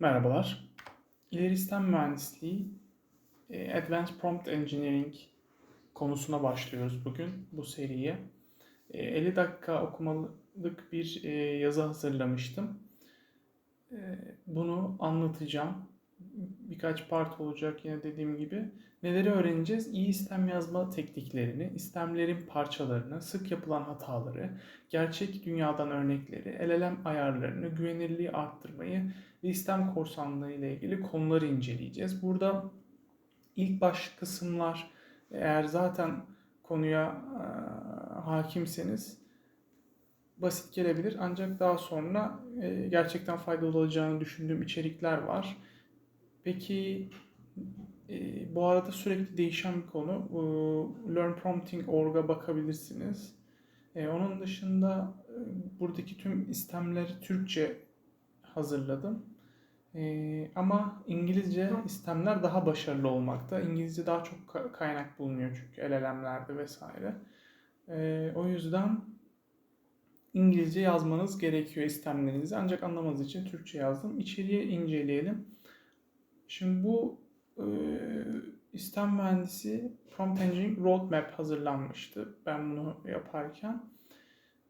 Merhabalar. İleri sistem mühendisliği e, Advanced Prompt Engineering konusuna başlıyoruz bugün bu seriye. E, 50 dakika okumalık bir e, yazı hazırlamıştım. E, Bunu anlatacağım. Birkaç part olacak yine dediğim gibi. Neleri öğreneceğiz? İyi istem yazma tekniklerini, istemlerin parçalarını, sık yapılan hataları, gerçek dünyadan örnekleri, LLM ayarlarını, güvenilirliği arttırmayı ve istem korsanlığı ile ilgili konuları inceleyeceğiz. Burada ilk baş kısımlar eğer zaten konuya e, hakimseniz basit gelebilir. Ancak daha sonra e, gerçekten faydalı olacağını düşündüğüm içerikler var. Peki e, bu arada sürekli değişen bir konu. E, LearnPrompting.org'a bakabilirsiniz. E, onun dışında e, buradaki tüm istemleri Türkçe hazırladım. E, ama İngilizce istemler daha başarılı olmakta. İngilizce daha çok ka- kaynak bulunuyor çünkü LLM'lerde vesaire. E, o yüzden İngilizce yazmanız gerekiyor istemlerinizi. Ancak anlamanız için Türkçe yazdım. İçeriği inceleyelim. Şimdi bu e, istem mühendisi Prompt Engineering Roadmap hazırlanmıştı ben bunu yaparken.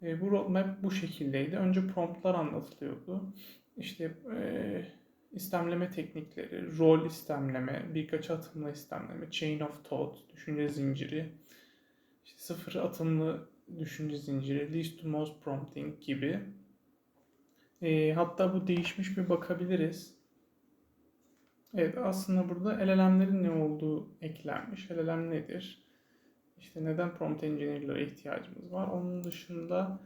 E, bu roadmap bu şekildeydi. Önce promptlar anlatılıyordu. İşte e, istemleme teknikleri, rol istemleme, birkaç atımlı istemleme, chain of thought, düşünce zinciri, işte sıfır atımlı düşünce zinciri, least to most prompting gibi. E, hatta bu değişmiş bir bakabiliriz. Evet aslında burada LLM'lerin ne olduğu eklenmiş. LLM nedir? İşte neden prompt engineer'lara ihtiyacımız var? Onun dışında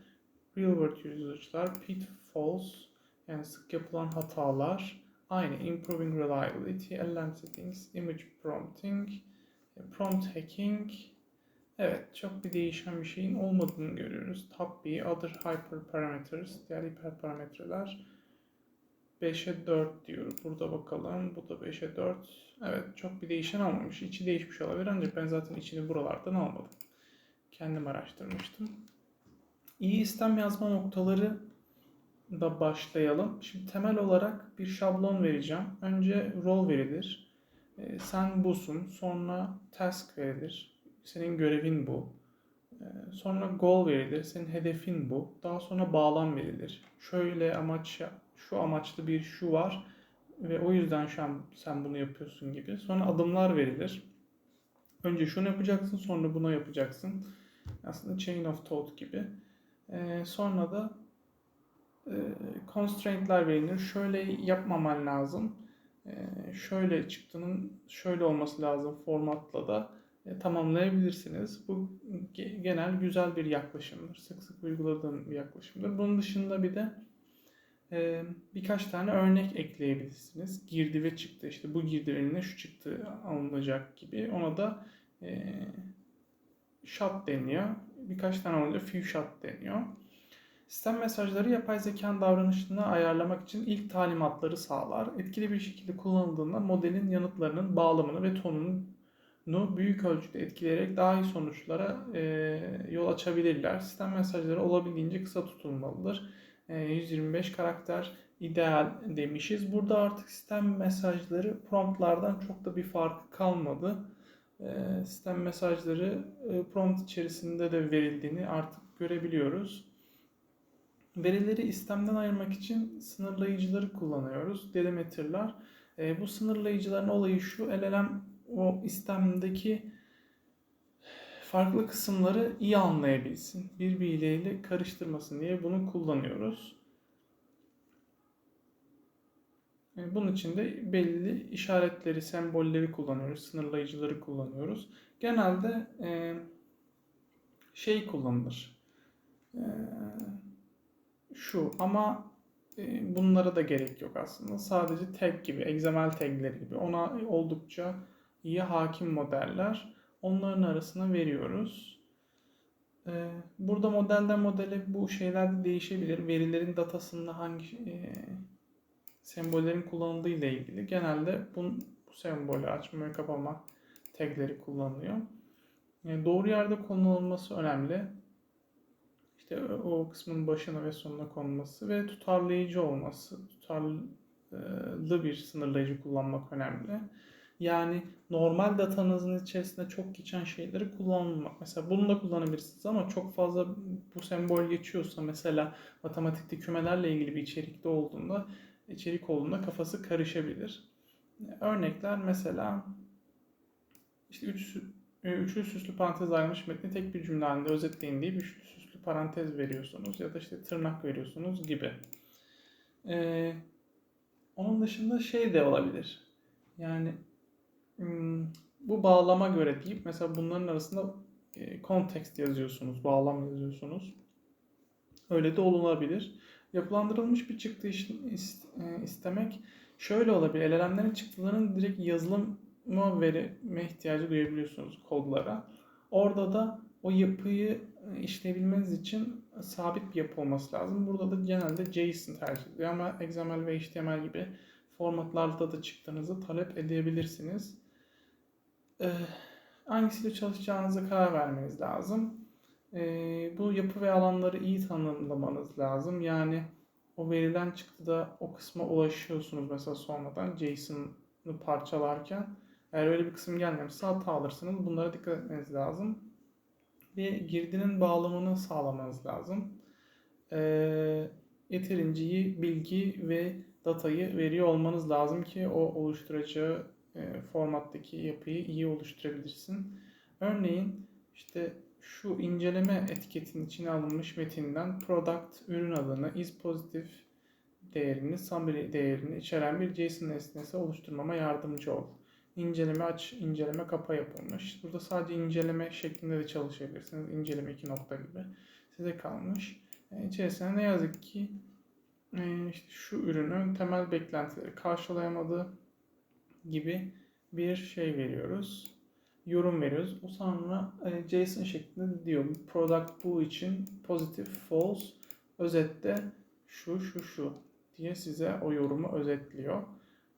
real world usage'lar, pitfalls yani sık yapılan hatalar, aynı improving reliability, LLM settings, image prompting, prompt hacking. Evet çok bir değişen bir şeyin olmadığını görüyoruz. Top B, other hyperparameters, diğer hiperparametreler 5'e 4 diyor. Burada bakalım. Bu da 5'e 4. Evet çok bir değişen olmamış. İçi değişmiş olabilir ancak ben zaten içini buralardan almadım. Kendim araştırmıştım. İyi istem yazma noktaları da başlayalım. Şimdi temel olarak bir şablon vereceğim. Önce rol verilir. Ee, sen busun. Sonra task verilir. Senin görevin bu. Ee, Sonra goal verilir. Senin hedefin bu. Daha sonra bağlam verilir. Şöyle amaç şu amaçlı bir şu var ve o yüzden şu an sen bunu yapıyorsun gibi. Sonra adımlar verilir. Önce şunu yapacaksın, sonra bunu yapacaksın. Aslında chain of thought gibi. Ee, sonra da e, constraint'ler verilir. Şöyle yapmaman lazım. Ee, şöyle çıktının şöyle olması lazım formatla da e, tamamlayabilirsiniz. Bu ge- genel güzel bir yaklaşımdır. Sık sık uyguladığım bir yaklaşımdır. Bunun dışında bir de e, birkaç tane örnek ekleyebilirsiniz. Girdi ve çıktı. İşte bu girdi önüne şu çıktı alınacak gibi. Ona da e, shot deniyor. Birkaç tane olunca few shot deniyor. Sistem mesajları yapay zekanın davranışını ayarlamak için ilk talimatları sağlar. Etkili bir şekilde kullanıldığında modelin yanıtlarının bağlamını ve tonunu büyük ölçüde etkileyerek daha iyi sonuçlara e, yol açabilirler. Sistem mesajları olabildiğince kısa tutulmalıdır. E, 125 karakter ideal demişiz. Burada artık sistem mesajları promptlardan çok da bir farkı kalmadı. E, sistem mesajları e, prompt içerisinde de verildiğini artık görebiliyoruz. Verileri istemden ayırmak için sınırlayıcıları kullanıyoruz. Delimiter'lar. E, bu sınırlayıcıların olayı şu. LLM o istemdeki farklı kısımları iyi anlayabilsin. Birbiriyle karıştırmasın diye bunu kullanıyoruz. Bunun için de belli işaretleri, sembolleri kullanıyoruz, sınırlayıcıları kullanıyoruz. Genelde e, şey kullanılır. E, şu ama e, bunlara da gerek yok aslında. Sadece tag gibi, XML tagleri gibi ona oldukça iyi hakim modeller. Onların arasına veriyoruz. E, burada modelden modele bu şeyler de değişebilir. Verilerin datasında hangi e, sembollerin kullanıldığı ile ilgili. Genelde bu, bu sembolü açma ve kapama tagleri kullanılıyor. Yani doğru yerde kullanılması önemli. İşte o kısmın başına ve sonuna konması ve tutarlayıcı olması. Tutar sınırlı bir sınırlayıcı kullanmak önemli. Yani normal datanızın içerisinde çok geçen şeyleri kullanmamak. Mesela bunu da kullanabilirsiniz ama çok fazla bu sembol geçiyorsa mesela matematikte kümelerle ilgili bir içerikte olduğunda içerik olduğunda kafası karışabilir. Örnekler mesela işte üç, üçlü süslü parantez ayrılmış metni tek bir cümle halinde özetleyin diye bir üçlü süslü parantez veriyorsunuz ya da işte tırnak veriyorsunuz gibi. Ee, onun dışında şey de olabilir. Yani bu bağlama göre deyip mesela bunların arasında kontekst yazıyorsunuz, bağlam yazıyorsunuz. Öyle de olunabilir. Yapılandırılmış bir çıktı istemek şöyle olabilir. LLM'lerin çıktılarının direkt yazılıma verime ihtiyacı duyabiliyorsunuz kodlara. Orada da o yapıyı işleyebilmeniz için sabit bir yapı olması lazım. Burada da genelde JSON tercih ediliyor ama XML ve HTML gibi formatlarda da çıktığınızı talep edebilirsiniz. Ee, hangisiyle çalışacağınıza karar vermeniz lazım. Ee, bu yapı ve alanları iyi tanımlamanız lazım. Yani o verilen çıktıda o kısma ulaşıyorsunuz mesela sonradan JSON'ı parçalarken. Eğer öyle bir kısım gelmemişse hata alırsınız. Bunlara dikkat etmeniz lazım. Ve girdinin bağlamını sağlamanız lazım. Ee, yeterince iyi bilgi ve datayı veriyor olmanız lazım ki o oluşturacağı e, formattaki yapıyı iyi oluşturabilirsin. Örneğin işte şu inceleme etiketinin içine alınmış metinden product ürün adını is pozitif değerini, summary değerini içeren bir JSON nesnesi oluşturmama yardımcı ol. İnceleme aç, inceleme kapa yapılmış. Burada sadece inceleme şeklinde de çalışabilirsiniz. İnceleme iki nokta gibi. Size kalmış. Yani içerisine ne yazık ki e, işte şu ürünün temel beklentileri karşılayamadığı gibi bir şey veriyoruz yorum veriyoruz. O sonra e, JSON şeklinde diyor. Product bu için pozitif, false, özette şu, şu, şu diye size o yorumu özetliyor.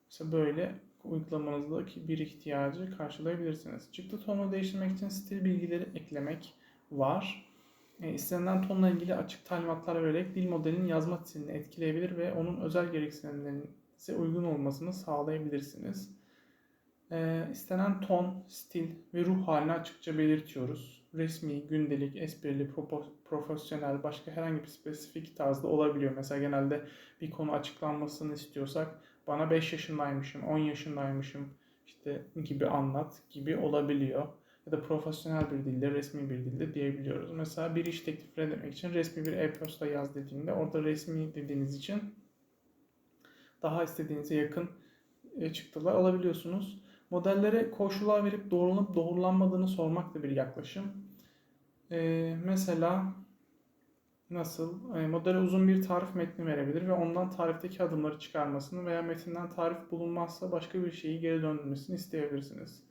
Mesela böyle uygulamanızdaki bir ihtiyacı karşılayabilirsiniz. Çıktı tonu değiştirmek için stil bilgileri eklemek var. E, istenilen tonla ilgili açık talimatlar vererek dil modelinin yazma stilini etkileyebilir ve onun özel gereksinimlerinize uygun olmasını sağlayabilirsiniz. E, istenen ton, stil ve ruh halini açıkça belirtiyoruz. Resmi, gündelik, esprili, profesyonel, başka herhangi bir spesifik tarzda olabiliyor. Mesela genelde bir konu açıklanmasını istiyorsak bana 5 yaşındaymışım, 10 yaşındaymışım işte gibi anlat gibi olabiliyor. Ya da profesyonel bir dilde, resmi bir dilde diyebiliyoruz. Mesela bir iş teklifi demek için resmi bir e-posta yaz dediğinde orada resmi dediğiniz için daha istediğinize yakın e, çıktılar alabiliyorsunuz. Modellere koşullar verip doğrulanıp doğrulanmadığını sormak da bir yaklaşım. Ee, mesela nasıl? E, modele uzun bir tarif metni verebilir ve ondan tarifteki adımları çıkarmasını veya metinden tarif bulunmazsa başka bir şeyi geri döndürmesini isteyebilirsiniz.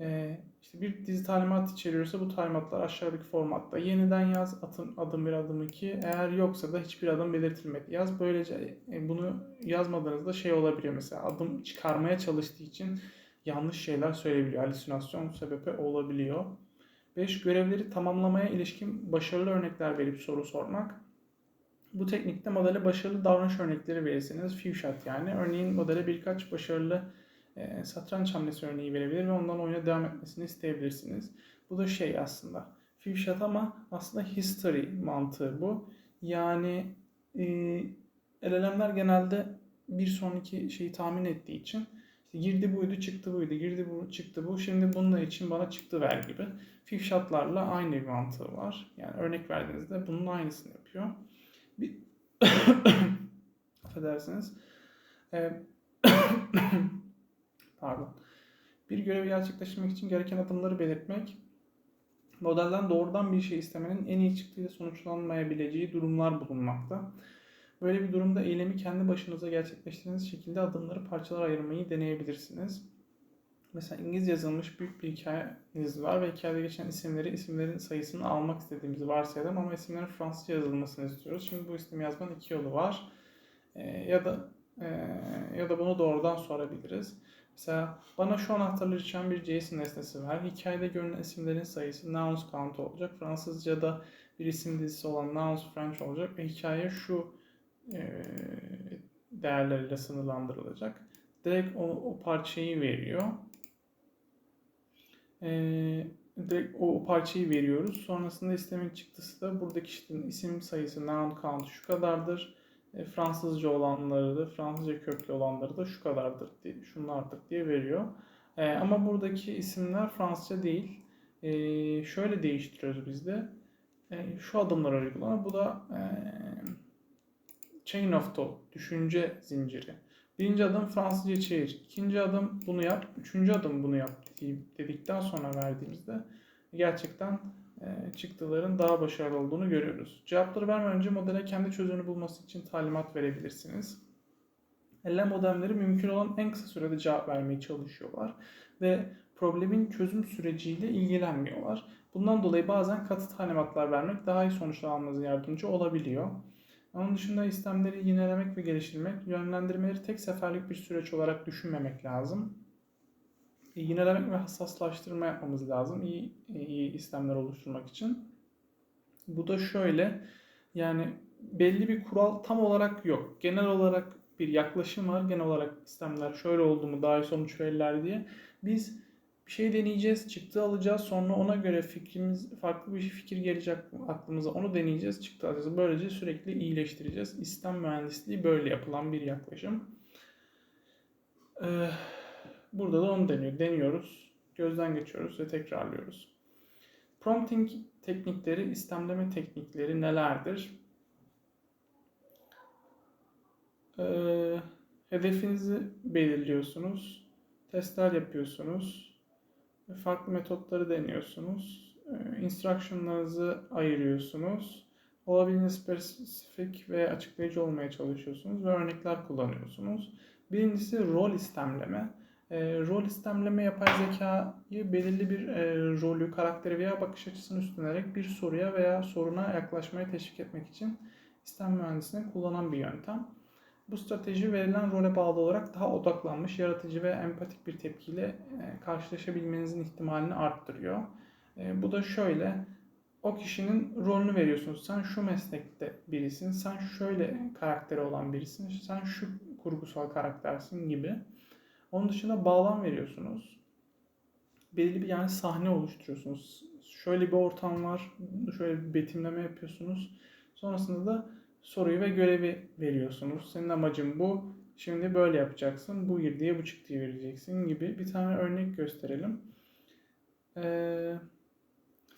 Ee, işte bir dizi talimat içeriyorsa bu talimatlar aşağıdaki formatta. Yeniden yaz adım, adım bir adım iki. Eğer yoksa da hiçbir adım belirtilmedi. Yaz böylece e, bunu yazmadığınızda şey olabiliyor mesela adım çıkarmaya çalıştığı için yanlış şeyler söyleyebiliyor. Halüsinasyon sebebi olabiliyor. 5. Görevleri tamamlamaya ilişkin başarılı örnekler verip soru sormak. Bu teknikte modele başarılı davranış örnekleri verirseniz few shot yani. Örneğin modele birkaç başarılı e, satranç hamlesi örneği verebilir ve ondan oyuna devam etmesini isteyebilirsiniz. Bu da şey aslında few shot ama aslında history mantığı bu. Yani e, LLM'ler genelde bir sonraki şeyi tahmin ettiği için işte girdi buydu, çıktı buydu, girdi bu, çıktı bu. Şimdi bunun için bana çıktı ver gibi. Fif shotlarla aynı bir mantığı var. Yani örnek verdiğinizde bunun aynısını yapıyor. Bir affedersiniz. Ee, pardon. Bir görevi gerçekleştirmek için gereken adımları belirtmek, modelden doğrudan bir şey istemenin en iyi çıktığıyla sonuçlanmayabileceği durumlar bulunmakta. Böyle bir durumda eylemi kendi başınıza gerçekleştirdiğiniz şekilde adımları parçalara ayırmayı deneyebilirsiniz. Mesela İngilizce yazılmış büyük bir hikayeniz var ve hikayede geçen isimleri, isimlerin sayısını almak istediğimizi varsayalım ama isimlerin Fransızca yazılmasını istiyoruz. Şimdi bu isim yazmanın iki yolu var. E, ya da e, ya da bunu doğrudan sorabiliriz. Mesela bana şu anahtarları içeren bir JSON nesnesi var. Hikayede görünen isimlerin sayısı nouns count olacak. Fransızca'da bir isim dizisi olan nouns French olacak ve hikaye şu e, değerleriyle sınırlandırılacak. Direkt o, o parçayı veriyor. Ee, direkt o, o parçayı veriyoruz. Sonrasında istemin çıktısı da buradaki kişinin isim sayısı noun count şu kadardır. E, Fransızca olanları da Fransızca köklü olanları da şu kadardır diye, şunlardır diye veriyor. E, ama buradaki isimler Fransızca değil. E, şöyle değiştiriyoruz biz de. E, şu adımlar uygulanır. Bu da e, chain of thought, düşünce zinciri. Birinci adım Fransızca çevir. İkinci adım bunu yap. Üçüncü adım bunu yap dedikten sonra verdiğimizde gerçekten çıktıların daha başarılı olduğunu görüyoruz. Cevapları vermeden önce modele kendi çözümünü bulması için talimat verebilirsiniz. LLM modemleri mümkün olan en kısa sürede cevap vermeye çalışıyorlar ve problemin çözüm süreciyle ilgilenmiyorlar. Bundan dolayı bazen katı talimatlar vermek daha iyi sonuçlar almanıza yardımcı olabiliyor. Onun dışında istemleri yinelemek ve geliştirmek, yönlendirmeleri tek seferlik bir süreç olarak düşünmemek lazım. Yinelemek ve hassaslaştırma yapmamız lazım iyi, iyi istemler oluşturmak için. Bu da şöyle, yani belli bir kural tam olarak yok. Genel olarak bir yaklaşım var. Genel olarak istemler şöyle oldu mu daha iyi sonuç verirler diye. Biz bir şey deneyeceğiz, çıktı alacağız. Sonra ona göre fikrimiz, farklı bir fikir gelecek aklımıza. Onu deneyeceğiz, çıktı alacağız. Böylece sürekli iyileştireceğiz. İstem mühendisliği böyle yapılan bir yaklaşım. Ee, burada da onu deniyor. Deniyoruz, gözden geçiyoruz ve tekrarlıyoruz. Prompting teknikleri, istemleme teknikleri nelerdir? Ee, hedefinizi belirliyorsunuz. Testler yapıyorsunuz. Farklı metotları deniyorsunuz. Ee, instruction'larınızı ayırıyorsunuz. Olabildiğince spesifik ve açıklayıcı olmaya çalışıyorsunuz ve örnekler kullanıyorsunuz. Birincisi rol istemleme. E, rol istemleme yapay zekayı belirli bir e, rolü, karakteri veya bakış açısını üstlenerek bir soruya veya soruna yaklaşmaya teşvik etmek için istem mühendisliğini kullanan bir yöntem. Bu strateji verilen role bağlı olarak daha odaklanmış, yaratıcı ve empatik bir tepkiyle e, karşılaşabilmenizin ihtimalini arttırıyor. E, bu da şöyle, o kişinin rolünü veriyorsunuz. Sen şu meslekte birisin, sen şöyle karakteri olan birisin, sen şu kurgusal karaktersin gibi. Onun dışında bağlam veriyorsunuz. Belli bir yani sahne oluşturuyorsunuz. Şöyle bir ortam var, şöyle bir betimleme yapıyorsunuz. Sonrasında da soruyu ve görevi veriyorsunuz. Senin amacın bu. Şimdi böyle yapacaksın. Bu girdiye bu çıktıya vereceksin gibi bir tane örnek gösterelim. Ee,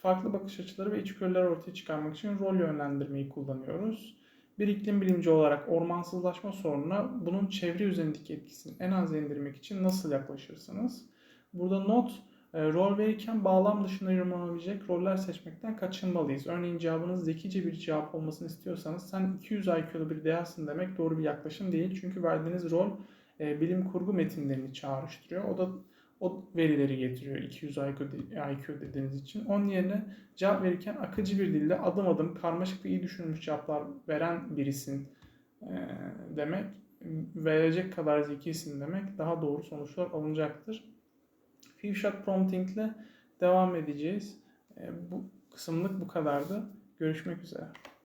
farklı bakış açıları ve içgörüler ortaya çıkarmak için rol yönlendirmeyi kullanıyoruz. Bir iklim bilimci olarak ormansızlaşma sorununa bunun çevre üzerindeki etkisini en az indirmek için nasıl yaklaşırsınız? Burada not e, rol verirken bağlam dışında yorumlanabilecek roller seçmekten kaçınmalıyız. Örneğin cevabınız zekice bir cevap olmasını istiyorsanız sen 200 IQ'lu bir değersin demek doğru bir yaklaşım değil. Çünkü verdiğiniz rol e, bilim kurgu metinlerini çağrıştırıyor. O da o verileri getiriyor 200 IQ, dediğiniz için. Onun yerine cevap verirken akıcı bir dilde adım adım karmaşık ve iyi düşünülmüş cevaplar veren birisin e, demek. Verecek kadar zekisin demek daha doğru sonuçlar alınacaktır. Few shot prompting ile devam edeceğiz. E, bu kısımlık bu kadardı. Görüşmek üzere.